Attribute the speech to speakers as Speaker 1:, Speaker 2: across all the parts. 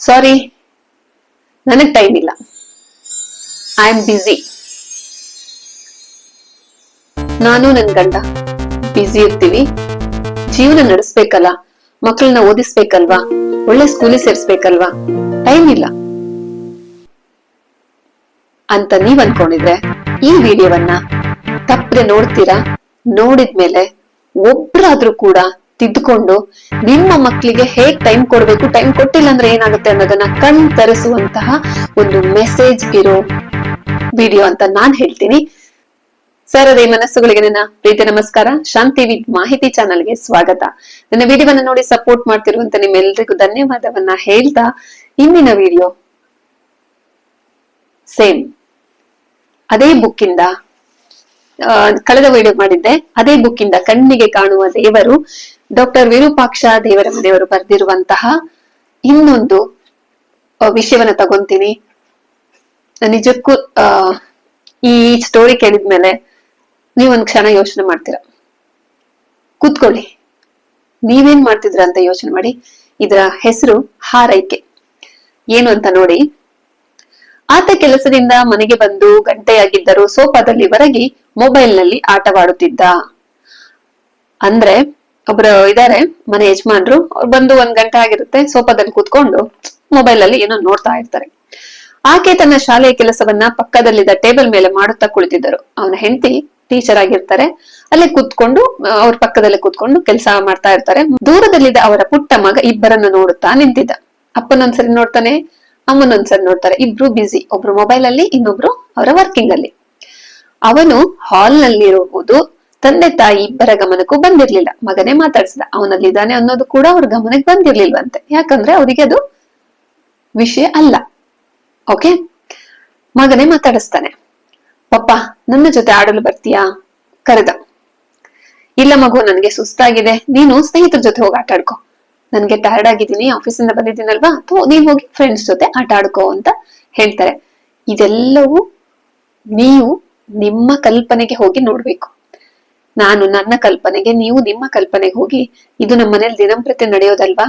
Speaker 1: ಸಾರಿ ನನಗ್ ಟೈಮ್ ಇಲ್ಲ. I am busy ನಾನು ನನ್ ಗಂಡ. ಬ್ಯುಸಿ ಇರ್ತೀವಿ. ಜೀವನ ನಡೆಸ್ಬೇಕಲ್ಲ. ಮಕ್ಕಳನ್ನ ಓದಿಸ್ಬೇಕಲ್ವಾ? ಒಳ್ಳೆ ಸ್ಕೂಲಿಗೆ ಸೇರಿಸ್ಬೇಕಲ್ವಾ? ಟೈಮ್ ಇಲ್ಲ. ಅಂತ ನೀವ್ ಅನ್ಕೊಂಡಿದ್ರೆ ಈ ವಿಡಿಯೋವನ್ನ ತಪ್ಪದೆ ನೋಡ್ತೀರಾ? ನೋಡಿದ್ಮೇಲೆ ಒಬ್ರಾದ್ರೂ ಕೂಡ ತಿದ್ದುಕೊಂಡು ನಿಮ್ಮ ಮಕ್ಕಳಿಗೆ ಹೇಗ್ ಟೈಮ್ ಕೊಡ್ಬೇಕು ಟೈಮ್ ಕೊಟ್ಟಿಲ್ಲ ಅಂದ್ರೆ ಏನಾಗುತ್ತೆ ಅನ್ನೋದನ್ನ ಕಣ್ ತರಿಸುವಂತಹ ಒಂದು ಮೆಸೇಜ್ ಇರೋ ವಿಡಿಯೋ ಅಂತ ನಾನ್ ಹೇಳ್ತೀನಿ. ಸರ್ ಅದೇ ಮನಸ್ಸುಗಳಿಗೆ ನನ್ನ ಪ್ರೀತಿ ನಮಸ್ಕಾರ. ಶಾಂತಿ ವಿತ್ ಮಾಹಿತಿ ಚಾನಲ್ಗೆ ಸ್ವಾಗತ. ನನ್ನ ವಿಡಿಯೋವನ್ನ ನೋಡಿ ಸಪೋರ್ಟ್ ಮಾಡ್ತಿರುವಂತ ನಿಮ್ಮೆಲ್ಲರಿಗೂ ಧನ್ಯವಾದವನ್ನ ಹೇಳ್ತಾ ಇಂದಿನ ವಿಡಿಯೋ ಸೇಮ್ ಅದೇ ಬುಕ್ಕಿಂದ ಕಳೆದ ವಿಡಿಯೋ ಮಾಡಿದ್ದೆ. ಅದೇ ಬುಕ್ಕಿಂದ ಕಣ್ಣಿಗೆ ಕಾಣುವ ದೇವರು ಡಾಕ್ಟರ್ ವಿರೂಪಾಕ್ಷ ದೇವರ ಮನೆಯವರು ಬರೆದಿರುವಂತಹ ಇನ್ನೊಂದು ವಿಷಯವನ್ನ ತಗೊಂತೀನಿ. ನಿಜಕ್ಕೂ, ಆ, ಈ ಸ್ಟೋರಿ ಕೇಳಿದ್ಮೇಲೆ ನೀವು ಒಂದ್ ಕ್ಷಣ ಯೋಚನೆ ಮಾಡ್ತೀರಾ? ಕೂತ್ಕೊಳ್ಳಿ. ನೀವೇನ್ ಮಾಡ್ತಿದ್ರ ಅಂತ ಯೋಚನೆ ಮಾಡಿ. ಇದರ ಹೆಸರು ಹಾರೈಕೆ. ಏನು ಅಂತ ನೋಡಿ. ಆತ ಕೆಲಸದಿಂದ ಮನೆಗೆ ಬಂದು ಗಂಟೆಯಾಗಿದ್ದರೂ ಸೋಫಾದಲ್ಲಿ ಹೊರಗಿ ಮೊಬೈಲ್ನಲ್ಲಿ ಆಟವಾಡುತ್ತಿದ್ದ. ಅಂದ್ರೆ ಒಬ್ರು ಇದಾರೆ, ಮನೆ ಯಜಮಾನ್ರು, ಅವ್ರು ಬಂದು ಒಂದ್ ಗಂಟೆ ಆಗಿರುತ್ತೆ, ಸೋಫಾದಲ್ಲಿ ಕೂತ್ಕೊಂಡು ಮೊಬೈಲ್ ಅಲ್ಲಿ ಏನೋ ನೋಡ್ತಾ ಇರ್ತಾರೆ. ಆಕೆ ತನ್ನ ಶಾಲೆಯ ಕೆಲಸವನ್ನ ಪಕ್ಕದಲ್ಲಿದ್ದ ಟೇಬಲ್ ಮೇಲೆ ಮಾಡುತ್ತಾ ಕುಳಿತಿದ್ದರು. ಅವನ ಹೆಂಡತಿ ಟೀಚರ್ ಆಗಿರ್ತಾರೆ. ಅಲ್ಲೇ ಕೂತ್ಕೊಂಡು, ಅವ್ರ ಪಕ್ಕದಲ್ಲೇ ಕೂತ್ಕೊಂಡು ಕೆಲಸ ಮಾಡ್ತಾ ಇರ್ತಾರೆ. ದೂರದಲ್ಲಿದ್ದ ಅವರ ಪುಟ್ಟ ಮಗ ಇಬ್ಬರನ್ನ ನೋಡುತ್ತಾ ನಿಂತಿದ್ದ. ಅಪ್ಪನೊಂದ್ಸರಿ ನೋಡ್ತಾನೆ, ಅಮ್ಮನೊಂದ್ಸರಿ ನೋಡ್ತಾರೆ. ಇಬ್ರು ಬ್ಯುಸಿ ಒಬ್ರು ಮೊಬೈಲ್ ಅಲ್ಲಿ, ಇನ್ನೊಬ್ರು ಅವರ ವರ್ಕಿಂಗ್ ಅಲ್ಲಿ. ಅವನು ಹಾಲ್ ನಲ್ಲಿರುವುದು ತಂದೆ ತಾಯಿ ಇಬ್ಬರ ಗಮನಕ್ಕೂ ಬಂದಿರ್ಲಿಲ್ಲ. ಮಗನೇ ಮಾತಾಡ್ಸಿದ. ಅವನಲ್ಲಿದ್ದಾನೆ ಅನ್ನೋದು ಕೂಡ ಅವ್ರ ಗಮನಕ್ಕೆ ಬಂದಿರ್ಲಿಲ್ವಂತೆ. ಯಾಕಂದ್ರೆ ಅವರಿಗೆ ಅದು ವಿಷಯ ಅಲ್ಲ. ಓಕೆ ಮಗನೇ ಮಾತಾಡಿಸ್ತಾನೆ. ಪಪ್ಪ, ನನ್ನ ಜೊತೆ ಆಡಲು ಬರ್ತೀಯಾ? ಕರೆದ. ಇಲ್ಲ ಮಗು, ನನ್ಗೆ ಸುಸ್ತಾಗಿದೆ. ನೀನು ಸ್ನೇಹಿತರ ಜೊತೆ ಹೋಗಿ ಆಟ ಆಡ್ಕೋ. ನನ್ಗೆ ಟಯರ್ಡ್ ಆಗಿದ್ದೀನಿ ಆಫೀಸಿಂದ ಬಂದಿದ್ದೀನಲ್ವಾ? ಅಥವಾ ನೀನ್ ಹೋಗಿ ಫ್ರೆಂಡ್ಸ್ ಜೊತೆ ಆಟ ಆಡ್ಕೋ ಅಂತ ಹೇಳ್ತಾರೆ. ಇದೆಲ್ಲವೂ ನೀವು ನಿಮ್ಮ ಕಲ್ಪನೆಗೆ ಹೋಗಿ ನೋಡ್ಬೇಕು. ನಾನು ನನ್ನ ಕಲ್ಪನೆಗೆ, ನೀವು ನಿಮ್ಮ ಕಲ್ಪನೆಗೆ ಹೋಗಿ ಇದು ನಮ್ಮ ಮನೇಲಿ ದಿನಂಪ್ರತಿ ನಡೆಯೋದಲ್ವಾ?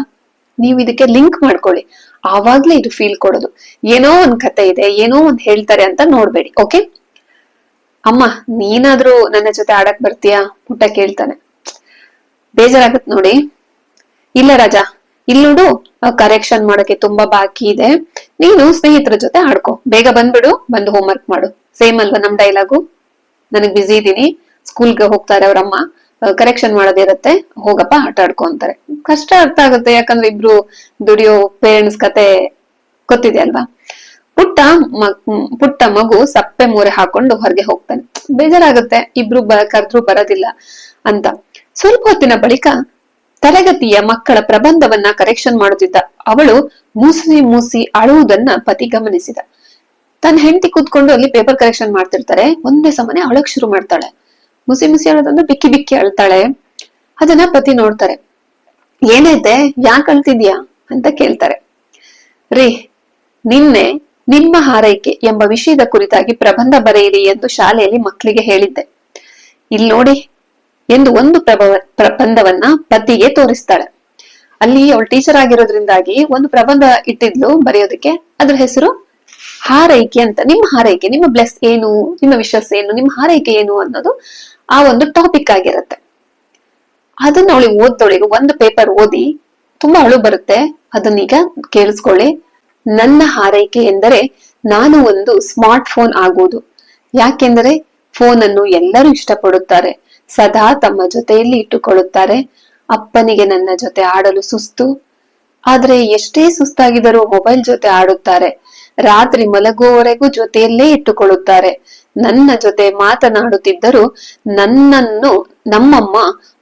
Speaker 1: ನೀವು ಇದಕ್ಕೆ ಲಿಂಕ್ ಮಾಡ್ಕೊಳ್ಳಿ. ಆವಾಗ್ಲೇ ಇದು ಫೀಲ್ ಕೊಡೋದು. ಏನೋ ಒಂದ್ ಕತೆ ಇದೆ, ಏನೋ ಒಂದ್ ಹೇಳ್ತಾರೆ ಅಂತ ನೋಡ್ಬೇಡಿ, ಓಕೆ? ಅಮ್ಮ, ನೀನಾದ್ರೂ ನನ್ನ ಜೊತೆ ಆಡಕ್ ಬರ್ತೀಯಾ? ಪುಟ್ಟ ಕೇಳ್ತಾನೆ. ಬೇಜಾರಾಗತ್ ನೋಡಿ. ಇಲ್ಲ ರಾಜಾ ಇಲ್ಲಿ ಕರೆಕ್ಷನ್ ಮಾಡೋಕೆ ತುಂಬಾ ಬಾಕಿ ಇದೆ. ನೀನು ಸ್ನೇಹಿತರ ಜೊತೆ ಆಡ್ಕೋ. ಬೇಗ ಬಂದ್ಬಿಡು, ಬಂದು ಹೋಮ್ವರ್ಕ್ ಮಾಡು. ಸೇಮ್ ಅಲ್ವಾ ನಮ್ ಡೈಲಾಗು ನನಗ್ ಬ್ಯುಸಿ ಇದೀನಿ. ಸ್ಕೂಲ್ಗೆ ಹೋಗ್ತಾರೆ ಅವರಮ್ಮ ಕರೆಕ್ಷನ್ ಮಾಡೋದಿರತ್ತೆ, ಹೋಗಪ್ಪ, ಆಟ ಆಡ್ಕೊ ಅಂತಾರೆ. ಕಷ್ಟ ಅರ್ಥ ಆಗುತ್ತೆ, ಯಾಕಂದ್ರೆ ಇಬ್ರು ದುಡಿಯೋ ಪೇರೆಂಟ್ಸ್ ಕತೆ ಗೊತ್ತಿದೆ ಅಲ್ವಾ? ಪುಟ್ಟ ಪುಟ್ಟ ಮಗು ಸಪ್ಪೆ ಮೂರೆ ಹಾಕೊಂಡು ಹೊರಗೆ ಹೋಗ್ತಾನೆ. ಬೇಜಾರಾಗುತ್ತೆ, ಇಬ್ರು ಬ, ಕರೆದ್ರೂ ಬರೋದಿಲ್ಲ ಅಂತ. ಸ್ವಲ್ಪ ಹೊತ್ತಿನ ಬಳಿಕ ತರಗತಿಯ ಮಕ್ಕಳ ಪ್ರಬಂಧವನ್ನ ಕರೆಕ್ಷನ್ ಮಾಡುತ್ತಿದ್ದ ಅವಳು ಮೂಸಿ ಮೂಸಿ ಅಳುವುದನ್ನ ಪತಿ ಗಮನಿಸಿದ. ತನ್ನ ಹೆಂಡತಿ ಕೂತ್ಕೊಂಡು ಅಲ್ಲಿ ಪೇಪರ್ ಕರೆಕ್ಷನ್ ಮಾಡ್ತಿರ್ತಾರೆ. ಒಂದೇ ಸಮನೆ ಅಳಕ್ ಶುರು ಮಾಡ್ತಾಳೆ. ಮುಸಿ ಮುಸಿ ಅಳೋದಂದ್ರೆ ಬಿಕ್ಕಿ ಬಿಕ್ಕಿ ಅಳ್ತಾಳೆ. ಅದನ್ನ ಪತಿ ನೋಡ್ತಾರೆ. ಏನೈತೆ? ಯಾಕೆ ಅಳ್ತಿದ್ಯಾ? ಅಂತ ಕೇಳ್ತಾರೆ. ರೀ, ನಿನ್ನೆ ನಿಮ್ಮ ಹಾರೈಕೆ ಎಂಬ ವಿಷಯದ ಕುರಿತಾಗಿ ಪ್ರಬಂಧ ಬರೆಯಿರಿ ಎಂದು ಶಾಲೆಯಲ್ಲಿ ಮಕ್ಕಳಿಗೆ ಹೇಳಿದ್ದೆ. ಇಲ್ಲಿ ನೋಡಿ, ಎಂದು ಒಂದು ಪ್ರಬ, ಪ್ರಬಂಧವನ್ನ ಪತಿಗೆ ತೋರಿಸ್ತಾಳೆ. ಅಲ್ಲಿ ಅವಳು ಟೀಚರ್ ಆಗಿರೋದ್ರಿಂದಾಗಿ ಒಂದು ಪ್ರಬಂಧ ಇಟ್ಟಿದ್ಲು ಬರೆಯೋದಕ್ಕೆ. ಅದ್ರ ಹೆಸರು ಹಾರೈಕೆ ಅಂತ, ನಿಮ್ಮ ಹಾರೈಕೆ, ನಿಮ್ಮ ಬ್ಲೆಸ್ ಏನು, ನಿಮ್ಮ ವಿಶ್ವಾಸ ಏನು, ನಿಮ್ಮ ಹಾರೈಕೆ ಏನು ಅನ್ನೋದು ಆ ಒಂದು ಟಾಪಿಕ್ ಆಗಿರುತ್ತೆ. ಅದನ್ನ ಅವಳಿಗೆ ಓದ್ದೊಳಿಗೆ ಒಂದು ಪೇಪರ್ ಓದಿ ತುಂಬಾ ಅಳು ಬರುತ್ತೆ. ಅದನ್ನೀಗ ಕೇಳಿಸ್ಕೊಳ್ಳಿ. ನನ್ನ ಹಾರೈಕೆ ಎಂದರೆ ನಾನು ಒಂದು ಸ್ಮಾರ್ಟ್ ಫೋನ್ ಆಗುವುದು ಯಾಕೆಂದರೆ ಫೋನ್ ಅನ್ನು ಎಲ್ಲರೂ ಇಷ್ಟಪಡುತ್ತಾರೆ. ಸದಾ ತಮ್ಮ ಜೊತೆಯಲ್ಲಿ ಇಟ್ಟುಕೊಳ್ಳುತ್ತಾರೆ. ಅಪ್ಪನಿಗೆ ನನ್ನ ಜೊತೆ ಆಡಲು ಸುಸ್ತು. ಆದ್ರೆ ಎಷ್ಟೇ ಸುಸ್ತಾಗಿದರೂ ಮೊಬೈಲ್ ಜೊತೆ ಆಡುತ್ತಾರೆ. ರಾತ್ರಿ ಮಲಗುವವರೆಗೂ ಜೊತೆಯಲ್ಲೇ ಇಟ್ಟುಕೊಳ್ಳುತ್ತಾರೆ. ನನ್ನ ಜೊತೆ ಮಾತನಾಡುತ್ತಿದ್ದರೂ ನನ್ನನ್ನು ನಮ್ಮಮ್ಮ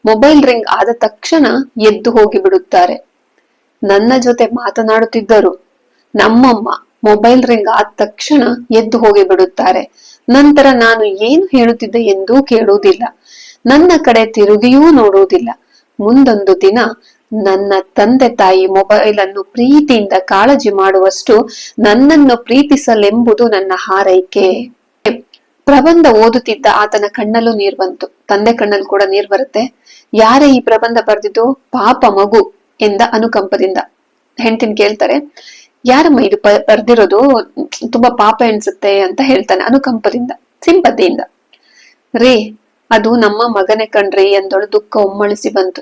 Speaker 1: ಮೊಬೈಲ್ ರಿಂಗ್ ಆದ ತಕ್ಷಣ ಎದ್ದು ಹೋಗಿ ಬಿಡುತ್ತಾರೆ ನನ್ನ ಜೊತೆ ಮಾತನಾಡುತ್ತಿದ್ದರು ನಮ್ಮಮ್ಮ ಮೊಬೈಲ್ ರಿಂಗ್ ಆದ ತಕ್ಷಣ ಎದ್ದು ಹೋಗಿ ಬಿಡುತ್ತಾರೆ ನಂತರ ನಾನು ಏನು ಹೇಳುತ್ತಿದ್ದೆ ಎಂದೂ ಕೇಳುವುದಿಲ್ಲ. ನನ್ನ ಕಡೆ ತಿರುಗಿಯೂ ನೋಡುವುದಿಲ್ಲ. ಮುಂದೊಂದು ದಿನ ನನ್ನ ತಂದೆ ತಾಯಿ ಮೊಬೈಲ್ ಅನ್ನು ಪ್ರೀತಿಯಿಂದ ಕಾಳಜಿ ಮಾಡುವಷ್ಟು ನನ್ನನ್ನು ಪ್ರೀತಿಸಲೆಂಬುದು ನನ್ನ ಹಾರೈಕೆ. ಪ್ರಬಂಧ ಓದುತ್ತಿದ್ದ ಆತನ ಕಣ್ಣಲ್ಲೂ ನೀರ್ ಬಂತು. ತಂದೆ ಕಣ್ಣಲ್ಲಿ ಕೂಡ ನೀರ್ ಬರುತ್ತೆ. ಯಾರೇ ಈ ಪ್ರಬಂಧ ಬರೆದಿದ್ದು? ಪಾಪ ಮಗು ಎಂದ ಅನುಕಂಪದಿಂದ. ಹೆಂಡತಿನ ಕೇಳ್ತಾರೆ, ಯಾರಮ್ಮ ಇದು ಬರ್ದಿರೋದು? ತುಂಬಾ ಪಾಪ ಎನ್ಸುತ್ತೆ? ಅಂತ ಹೇಳ್ತಾನೆ ಅನುಕಂಪದಿಂದ, ಸಿಂಪತಿಯಿಂದ. ರೀ, ಅದು ನಮ್ಮ ಮಗನೇ ಕಣ್ರಿ ಎಂದಳು ದುಃಖ ಒಮ್ಮಳಿಸಿ ಬಂತು.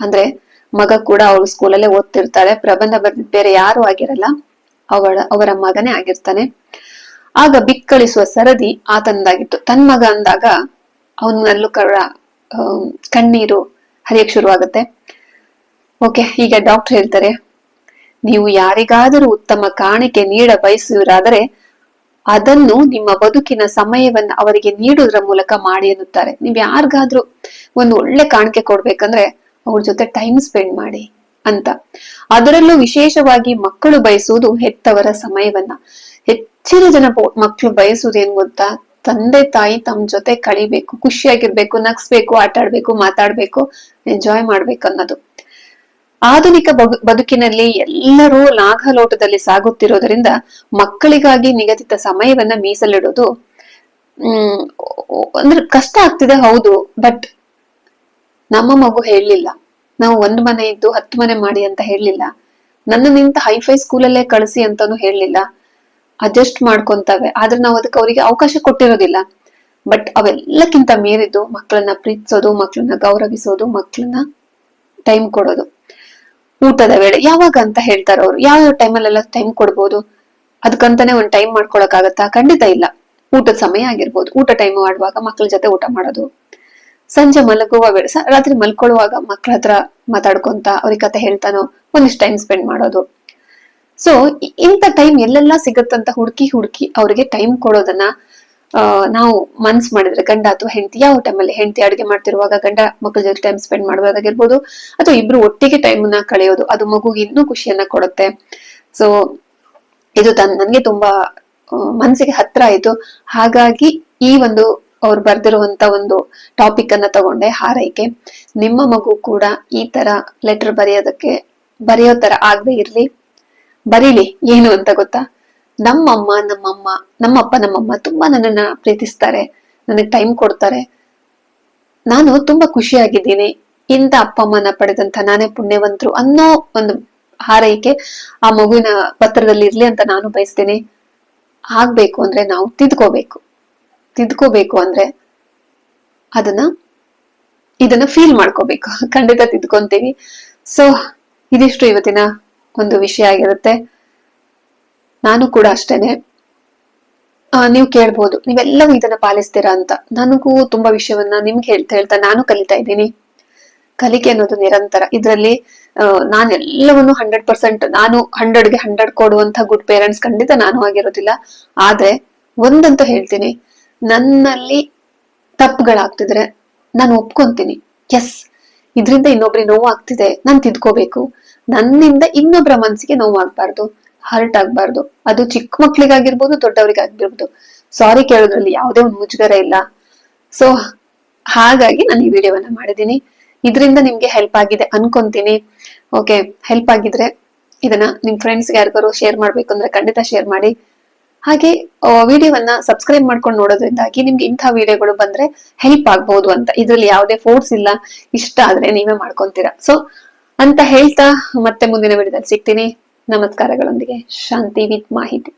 Speaker 1: ಅಂದ್ರೆ ಮಗ ಕೂಡ ಅವಳು ಸ್ಕೂಲಲ್ಲೇ ಓದ್ತಿರ್ತಾಳೆ. ಪ್ರಬಂಧ ಬೇರೆ ಯಾರು ಆಗಿರಲ್ಲ. ಅವಳ, ಅವರ ಮಗನೇ ಆಗಿರ್ತಾನೆ. ಆಗ ಬಿಕ್ಕಳಿಸುವ ಸರದಿ ಆತನದಾಗಿತ್ತು. ತನ್ ಮಗ ಅಂದಾಗ ಅವನಲ್ಲೂ ಕರ ಕಣ್ಣೀರು ಹರಿಯಕ್ ಶುರುವಾಗುತ್ತೆ. ಓಕೆ, ಈಗ ಡಾಕ್ಟರ್ ಹೇಳ್ತಾರೆ, ನೀವು ಯಾರಿಗಾದರೂ ಉತ್ತಮ ಕಾಣಿಕೆ ನೀಡ ಬಯಸುವರಾದರೆ ಅದನ್ನು ನಿಮ್ಮ ಬದುಕಿನ ಸಮಯವನ್ನ ಅವರಿಗೆ ನೀಡುವುದರ ಮೂಲಕ ಮಾಡಿ ಎನ್ನುತ್ತಾರೆ. ನೀವ್ ಯಾರಿಗಾದ್ರೂ ಒಂದು ಒಳ್ಳೆ ಕಾಣಿಕೆ ಕೊಡ್ಬೇಕಂದ್ರೆ ಅವ್ರ ಜೊತೆ ಟೈಮ್ ಸ್ಪೆಂಡ್ ಮಾಡಿ ಅಂತ. ಅದರಲ್ಲೂ ವಿಶೇಷವಾಗಿ ಮಕ್ಕಳು ಬಯಸುವುದು ಹೆತ್ತವರ ಸಮಯವನ್ನ. ಹೆಚ್ಚಿನ ಜನ ಮಕ್ಕಳು ಬಯಸುವುದು ಏನ್ ಗೊತ್ತಾ? ತಂದೆ, ತಾಯಿ ತಮ್ಮ ಜೊತೆ ಕಳಿಬೇಕು, ಖುಷಿಯಾಗಿರ್ಬೇಕು, ನಗ್ಸ್ಬೇಕು ಆಟ ಆಡ್ಬೇಕು ಮಾತಾಡ್ಬೇಕು ಎಂಜಾಯ್ ಮಾಡ್ಬೇಕು ಅನ್ನೋದು. ಆಧುನಿಕ ಬದು- ಬದುಕಿನಲ್ಲಿ ಎಲ್ಲರೂ ನಾಗಲೋಟದಲ್ಲಿ ಸಾಗುತ್ತಿರೋದ್ರಿಂದ ಮಕ್ಕಳಿಗಾಗಿ ನಿಗದಿತ ಸಮಯವನ್ನ ಮೀಸಲಿಡೋದು, ಹ್ಮ್ ಅಂದ್ರೆ ಕಷ್ಟ ಆಗ್ತಿದೆ ಹೌದು ಬಟ್ ನಮ್ಮ ಮಗು ಹೇಳಲಿಲ್ಲ, ನಾವು ಒಂದ್ ಮನೆ ಇದ್ದು ಹತ್ತು ಮನೆ ಮಾಡಿ ಅಂತ ಹೇಳಲಿಲ್ಲ. ನನ್ನ ನಿಂತ ಹೈಫೈ ಸ್ಕೂಲಲ್ಲೇ ಕಳಿಸಿ ಅಂತಾನು ಹೇಳಲಿಲ್ಲ. ಅಡ್ಜಸ್ಟ್ ಮಾಡ್ಕೊಂತಾವೆ. ಆದ್ರೆ ನಾವು ಅದಕ್ಕೆ ಅವರಿಗೆ ಅವಕಾಶ ಕೊಟ್ಟಿರೋದಿಲ್ಲ. ಬಟ್ ಅವೆಲ್ಲಕ್ಕಿಂತ ಮೀರಿದ್ದು ಮಕ್ಕಳನ್ನ ಪ್ರೀತಿಸೋದು, ಮಕ್ಕಳನ್ನ ಗೌರವಿಸೋದು, ಮಕ್ಕಳನ್ನ ಟೈಮ್ ಕೊಡೋದು. ಊಟದ ವೇಳೆ ಯಾವಾಗ ಅಂತ ಹೇಳ್ತಾರೆ ಅವ್ರು. ಯಾವ ಟೈಮಲ್ಲೆಲ್ಲ ಟೈಮ್ ಕೊಡ್ಬೋದು? ಅದಕ್ಕಂತಾನೆ ಒಂದ್ ಟೈಮ್ ಮಾಡ್ಕೊಳಕ್ಕಾಗತ್ತಾ? ಖಂಡಿತ ಇಲ್ಲ. ಊಟದ ಸಮಯ ಆಗಿರ್ಬೋದು. ಊಟ ಟೈಮ್ ಮಾಡುವಾಗ ಮಕ್ಕಳ ಜೊತೆ ಊಟ ಮಾಡೋದು. ಸಂಜೆ ಮಲಗುವ ವೇಳೆ ರಾತ್ರಿ ಮಲ್ಕೊಳ್ಳುವಾಗ ಮಕ್ಕಳ ಹತ್ರ ಮಾತಾಡ್ಕೊಂತ ಅವ್ರಿಗೆ ಕತೆ ಹೇಳ್ತಾನೋ ಒಂದಿಷ್ಟು ಟೈಮ್ ಸ್ಪೆಂಡ್ ಮಾಡೋದು. ಸೊ ಇಂಥ ಟೈಮ್ ಎಲ್ಲೆಲ್ಲ ಸಿಗುತ್ತಂತ ಹುಡುಕಿ ಹುಡುಕಿ ಅವ್ರಿಗೆ ಟೈಮ್ ಕೊಡೋದನ್ನ ನಾವು ಮನ್ಸ್ ಮಾಡಿದ್ರೆ ಗಂಡ ಅಥವಾ ಹೆಂಡತಿ ಯಾವ ಟೈಮಲ್ಲಿ ಹೆಂಡತಿ ಅಡುಗೆ ಮಾಡ್ತಿರುವಾಗ ಗಂಡ ಮಕ್ಕಳ ಜೊತೆ ಟೈಮ್ ಸ್ಪೆಂಡ್ ಮಾಡೋದಾಗಿರ್ಬೋದು ಅಥವಾ ಇಬ್ರು ಒಟ್ಟಿಗೆ ಟೈಮ್ನ ಕಳೆಯೋದು ಅದು ಮಗುಗೆ ಇನ್ನೂ ಖುಷಿಯನ್ನ ಕೊಡುತ್ತೆ. ಸೊ ಇದು ತನ್ ನನ್ಗೆ ತುಂಬಾ ಆ, ಮನ್ಸಿಗೆ ಹತ್ರ ಆಯ್ತು ಹಾಗಾಗಿ ಈ ಒಂದು ಅವ್ರು ಬರ್ದಿರುವಂತ ಒಂದು ಟಾಪಿಕ್ ಅನ್ನ ತಗೊಂಡೆ ಹಾರೈಕೆ. ನಿಮ್ಮ ಮಗು ಕೂಡ ಈ ತರ ಲೆಟರ್ ಬರೆಯೋದಕ್ಕೆ, ಬರೆಯೋ ತರ ಆಗದೆ ಇರ್ಲಿ. ಬರೀಲಿ, ಏನು ಅಂತ ಗೊತ್ತಾ? ನಮ್ಮಮ್ಮ ನಮ್ಮಮ್ಮ, ನಮ್ಮಪ್ಪ, ನಮ್ಮಮ್ಮ ತುಂಬಾ ನನ್ನನ್ನ ಪ್ರೀತಿಸ್ತಾರೆ, ನನಗೆ ಟೈಮ್ ಕೊಡ್ತಾರೆ. ನಾನು ತುಂಬಾ ಖುಷಿಯಾಗಿದ್ದೀನಿ. ಇಂಥ ಅಪ್ಪ, ಅಮ್ಮನ ಪಡೆದಂತ ನಾನೇ ಪುಣ್ಯವಂತರು ಅನ್ನೋ ಒಂದು ಹಾರೈಕೆ ಆ ಮಗುವಿನ ಪತ್ರದಲ್ಲಿ ಇರ್ಲಿ ಅಂತ ನಾನು ಬಯಸ್ತೀನಿ. ಆಗ್ಬೇಕು ಅಂದ್ರೆ ನಾವು ತಿದ್ಕೋಬೇಕು. ತಿದ್ಕೋಬೇಕು ಅಂದ್ರೆ ಅದನ್ನ, ಇದನ್ನ ಫೀಲ್ ಮಾಡ್ಕೋಬೇಕು. ಖಂಡಿತ ತಿದ್ಕೊಂತೀವಿ. ಸೊ ಇದಿಷ್ಟು ಇವತ್ತಿನ ಒಂದು ವಿಷಯ ಆಗಿರುತ್ತೆ. ನಾನು ಕೂಡ ಅಷ್ಟೇನೆ. ನೀವು ಕೇಳ್ಬೋದು ನೀವೆಲ್ಲವೂ ಇದನ್ನ ಪಾಲಿಸ್ತೀರಾ ಅಂತ. ನನಗೂ ತುಂಬಾ ವಿಷಯವನ್ನ ನಿಮ್ಗೆ ಹೇಳ್ತಾ ಹೇಳ್ತಾ ನಾನು ಕಲಿತಾ ಇದ್ದೀನಿ. ಕಲಿಕೆ ಅನ್ನೋದು ನಿರಂತರ. ಇದರಲ್ಲಿ ನಾನು ಎಲ್ಲವನ್ನು ಹಂಡ್ರೆಡ್ ಪರ್ಸೆಂಟ್ ನಾನು ಹಂಡ್ರೆಡ್ಗೆ ಹಂಡ್ರೆಡ್ ಕೊಡುವಂತ ಗುಡ್ ಪೇರೆಂಟ್ಸ್ ಖಂಡಿತ ನಾನು ಆಗಿರೋದಿಲ್ಲ. ಆದ್ರೆ, ಒಂದಂತೂ ಹೇಳ್ತೀನಿ. ನನ್ನಲ್ಲಿ ತಪ್ಪುಗಳಾಗ್ತಿದ್ರೆ ನಾನು ಒಪ್ಕೊಂತೀನಿ. ಎಸ್ ಇದರಿಂದ ಇನ್ನೊಬ್ರಿಗೆ ನೋವು ಆಗ್ತಿದೆ ನಾನು ತಿದ್ಕೋಬೇಕು. ನನ್ನಿಂದ ಇನ್ನೊಬ್ಬರ ಮನಸ್ಸಿಗೆ ನೋವು ಹರ್ಟ್ ಆಗ್ಬಾರ್ದು. ಅದು ಚಿಕ್ಕ ಮಕ್ಳಿಗಾಗಿರ್ಬೋದು, ದೊಡ್ಡವರಿಗಾಗಿರ್ಬೋದು. ಸಾರಿ ಕೇಳೋದ್ರಲ್ಲಿ ಯಾವುದೇ ಒಂದು ಮುಜುಗರ ಇಲ್ಲ. ಸೊ ಹಾಗಾಗಿ ನಾನು ಈ ವಿಡಿಯೋವನ್ನ ಮಾಡಿದ್ದೀನಿ. ಇದರಿಂದ ನಿಮ್ಗೆ ಹೆಲ್ಪ್ ಆಗಿದೆ ಅನ್ಕೊಂತೀನಿ. ಓಕೆ ಹೆಲ್ಪ್ ಆಗಿದ್ರೆ ಇದನ್ನ ನಿಮ್ ಫ್ರೆಂಡ್ಸ್ಗೆ ಯಾರಿಗಾರು ಶೇರ್ ಮಾಡ್ಬೇಕು ಅಂದ್ರೆ ಖಂಡಿತ ಶೇರ್ ಮಾಡಿ. ಹಾಗೆ ವಿಡಿಯೋವನ್ನ ಸಬ್ಸ್ಕ್ರೈಬ್ ಮಾಡ್ಕೊಂಡು ನೋಡೋದ್ರಿಂದಾಗಿ ನಿಮ್ಗೆ ಇಂಥ ವಿಡಿಯೋಗಳು ಬಂದ್ರೆ ಹೆಲ್ಪ್ ಆಗ್ಬಹುದು ಅಂತ. ಇದ್ರಲ್ಲಿ ಯಾವುದೇ ಫೋರ್ಸ್ ಇಲ್ಲ, ಇಷ್ಟ ಆದ್ರೆ ನೀವೇ ಮಾಡ್ಕೊಂತೀರಾ. ಸೊ ಅಂತ ಹೇಳ್ತಾ ಮತ್ತೆ ಮುಂದಿನ ವಿಡಿಯೋದಲ್ಲಿ ಸಿಗ್ತೀನಿ. ನಮಸ್ಕಾರಗಳೊಂದಿಗೆ. ಶಾಂತಿ ವಿತ್ ಮಾಹಿತಿ.